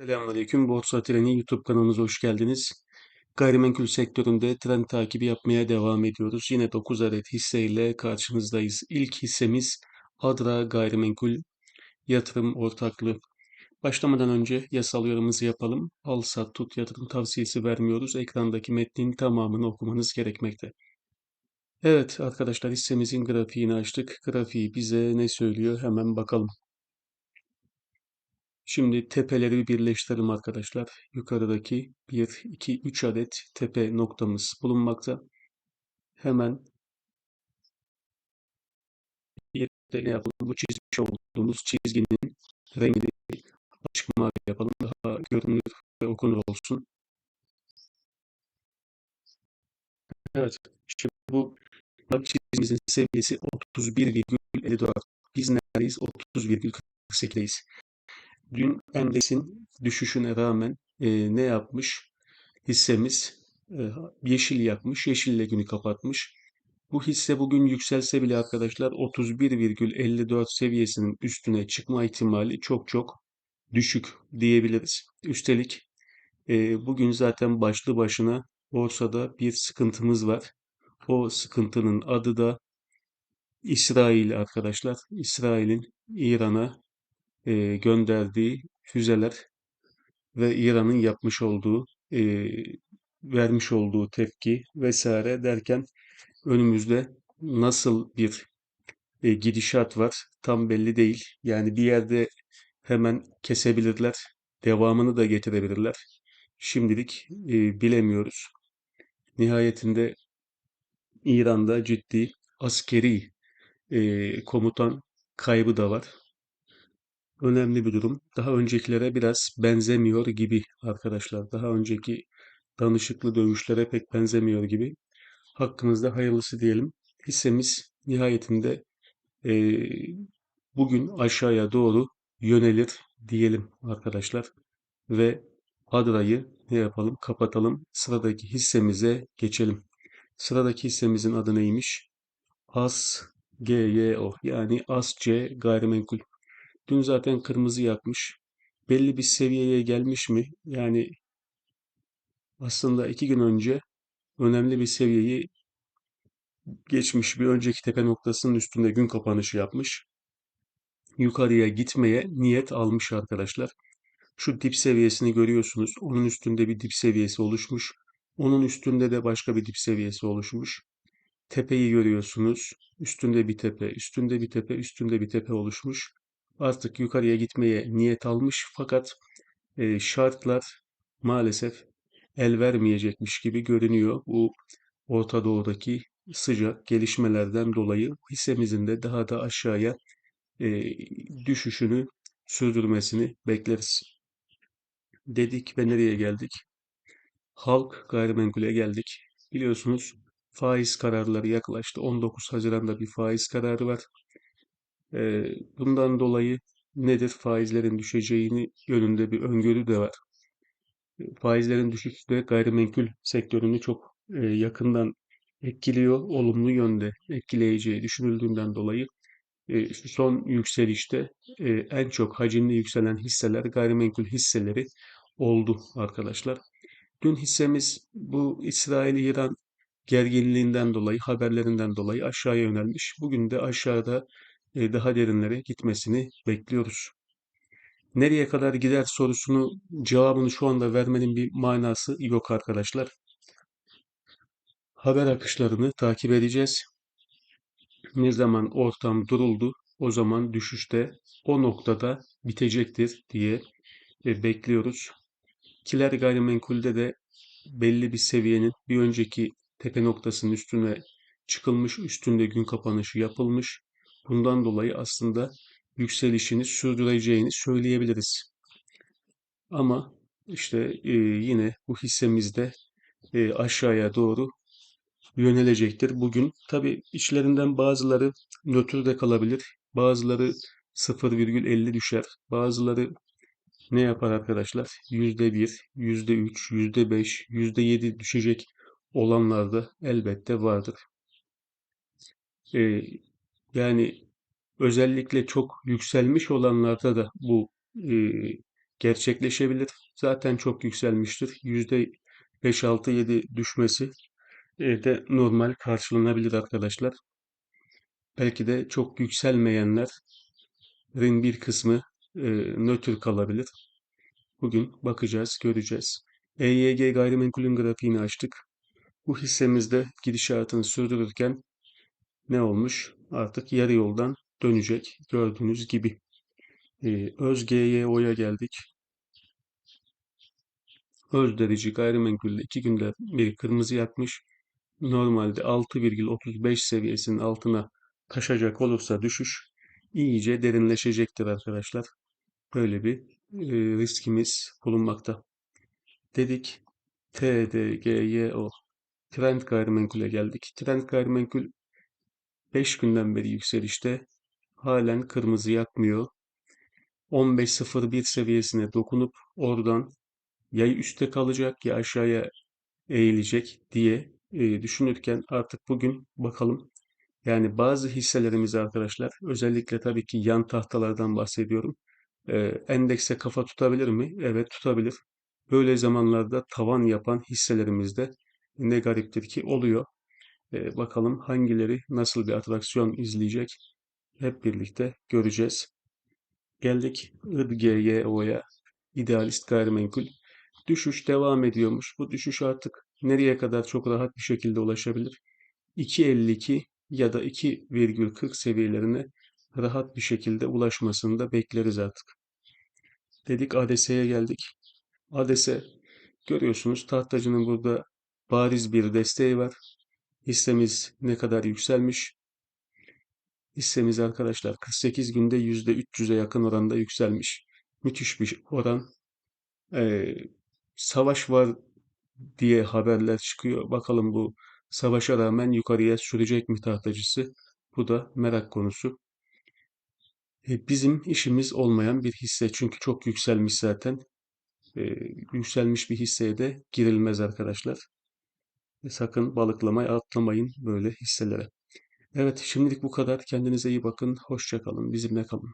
Selamünaleyküm. Borsa Treni YouTube kanalımıza hoş geldiniz. Gayrimenkul sektöründe trend takibi yapmaya devam ediyoruz. Yine 9 adet hisseyle karşınızdayız. İlk hissemiz Adra Gayrimenkul Yatırım Ortaklığı. Başlamadan önce yasal yorumumuzu yapalım. Al sat tut yatırım tavsiyesi vermiyoruz. Ekrandaki metnin tamamını okumanız gerekmekte. Evet arkadaşlar hissemizin grafiğini açtık. Grafiği bize ne söylüyor hemen bakalım. Şimdi tepeleri bir birleştirelim arkadaşlar. Yukarıdaki 1, 2, 3 adet tepe noktamız bulunmakta. Hemen de ne yapalım? Bu çizmiş olduğumuz çizginin rengini açık mavi yapalım. Daha görünür ve okunur olsun. Evet. Şimdi bu çizgimizin seviyesi 31,54. Biz neredeyiz? 30,48'deyiz. Dün endeksin düşüşüne rağmen e, ne yapmış? Hissemiz e, yeşil yapmış, yeşille günü kapatmış. Bu hisse bugün yükselse bile arkadaşlar 31,54 seviyesinin üstüne çıkma ihtimali çok çok düşük diyebiliriz. Üstelik e, bugün zaten başlı başına borsada bir sıkıntımız var. O sıkıntının adı da İsrail arkadaşlar. İsrail'in İran'a e, gönderdiği füzeler ve İran'ın yapmış olduğu, e, vermiş olduğu tepki vesaire derken önümüzde nasıl bir e, gidişat var tam belli değil. Yani bir yerde hemen kesebilirler, devamını da getirebilirler. Şimdilik e, bilemiyoruz. Nihayetinde İran'da ciddi askeri e, komutan kaybı da var önemli bir durum. Daha öncekilere biraz benzemiyor gibi arkadaşlar. Daha önceki danışıklı dövüşlere pek benzemiyor gibi. Hakkımızda hayırlısı diyelim. Hissemiz nihayetinde eee, bugün aşağıya doğru yönelir diyelim arkadaşlar. Ve Adra'yı ne yapalım? Kapatalım. Sıradaki hissemize geçelim. Sıradaki hissemizin adı neymiş? ASGYO yani ASC gayrimenkul. Dün zaten kırmızı yakmış. Belli bir seviyeye gelmiş mi? Yani aslında iki gün önce önemli bir seviyeyi geçmiş. Bir önceki tepe noktasının üstünde gün kapanışı yapmış. Yukarıya gitmeye niyet almış arkadaşlar. Şu dip seviyesini görüyorsunuz. Onun üstünde bir dip seviyesi oluşmuş. Onun üstünde de başka bir dip seviyesi oluşmuş. Tepeyi görüyorsunuz. Üstünde bir tepe, üstünde bir tepe, üstünde bir tepe oluşmuş. Artık yukarıya gitmeye niyet almış fakat e, şartlar maalesef el vermeyecekmiş gibi görünüyor. Bu Orta Doğu'daki sıcak gelişmelerden dolayı hissemizin de daha da aşağıya e, düşüşünü sürdürmesini bekleriz. Dedik ve nereye geldik? Halk gayrimenkule geldik. Biliyorsunuz faiz kararları yaklaştı. 19 Haziran'da bir faiz kararı var. Bundan dolayı nedir? Faizlerin düşeceğini yönünde bir öngörü de var. Faizlerin düşüşü de gayrimenkul sektörünü çok yakından etkiliyor, olumlu yönde etkileyeceği düşünüldüğünden dolayı son yükselişte en çok hacimli yükselen hisseler gayrimenkul hisseleri oldu arkadaşlar. Dün hissemiz bu İsrail-İran gerginliğinden dolayı, haberlerinden dolayı aşağıya yönelmiş. Bugün de aşağıda daha derinlere gitmesini bekliyoruz. Nereye kadar gider sorusunu cevabını şu anda vermenin bir manası yok arkadaşlar. Haber akışlarını takip edeceğiz. Ne zaman ortam duruldu, o zaman düşüşte o noktada bitecektir diye e, bekliyoruz. Kiler gayrimenkulde de belli bir seviyenin bir önceki tepe noktasının üstüne çıkılmış, üstünde gün kapanışı yapılmış. Bundan dolayı aslında yükselişini sürdüreceğini söyleyebiliriz. Ama işte e, yine bu hissemizde e, aşağıya doğru yönelecektir bugün. Tabi içlerinden bazıları nötrde kalabilir. Bazıları 0,50 düşer. Bazıları ne yapar arkadaşlar? %1, %3, %5, %7 düşecek olanlar da elbette vardır. Ee, yani özellikle çok yükselmiş olanlarda da bu e, gerçekleşebilir. Zaten çok yükselmiştir. Yüzde 5-6-7 düşmesi e, de normal karşılanabilir arkadaşlar. Belki de çok yükselmeyenlerin bir kısmı e, nötr kalabilir. Bugün bakacağız, göreceğiz. EYG gayrimenkulün grafiğini açtık. Bu hissemizde gidişatını sürdürürken ne olmuş? Artık yarı yoldan dönecek gördüğünüz gibi. Ee, Öz GYO'ya geldik. Özderici gayrimenkulde iki günde bir kırmızı yakmış. Normalde 6,35 seviyesinin altına taşacak olursa düşüş iyice derinleşecektir arkadaşlar. Böyle bir e, riskimiz bulunmakta. Dedik TDGYO Trend gayrimenkule geldik. Trend gayrimenkul 5 günden beri yükselişte. Halen kırmızı yakmıyor. 15.01 seviyesine dokunup oradan ya üstte kalacak ya aşağıya eğilecek diye e, düşünürken artık bugün bakalım. Yani bazı hisselerimiz arkadaşlar özellikle tabii ki yan tahtalardan bahsediyorum. E, endekse kafa tutabilir mi? Evet tutabilir. Böyle zamanlarda tavan yapan hisselerimizde ne gariptir ki oluyor. E, bakalım hangileri nasıl bir atraksiyon izleyecek hep birlikte göreceğiz. Geldik IDGYO'ya, idealist gayrimenkul. Düşüş devam ediyormuş. Bu düşüş artık nereye kadar çok rahat bir şekilde ulaşabilir? 2.52 ya da 2,40 seviyelerine rahat bir şekilde ulaşmasını da bekleriz artık. Dedik ADS'ye geldik. ADS görüyorsunuz tahtacının burada bariz bir desteği var. Hissemiz ne kadar yükselmiş? Hissemiz arkadaşlar 48 günde %300'e yakın oranda yükselmiş. Müthiş bir oran. Ee, savaş var diye haberler çıkıyor. Bakalım bu savaşa rağmen yukarıya sürecek mi tahtacısı? Bu da merak konusu. Ee, bizim işimiz olmayan bir hisse çünkü çok yükselmiş zaten. Ee, yükselmiş bir hisseye de girilmez arkadaşlar. Sakın balıklamaya atlamayın böyle hisselere. Evet, şimdilik bu kadar. Kendinize iyi bakın. Hoşça kalın. Bizimle kalın.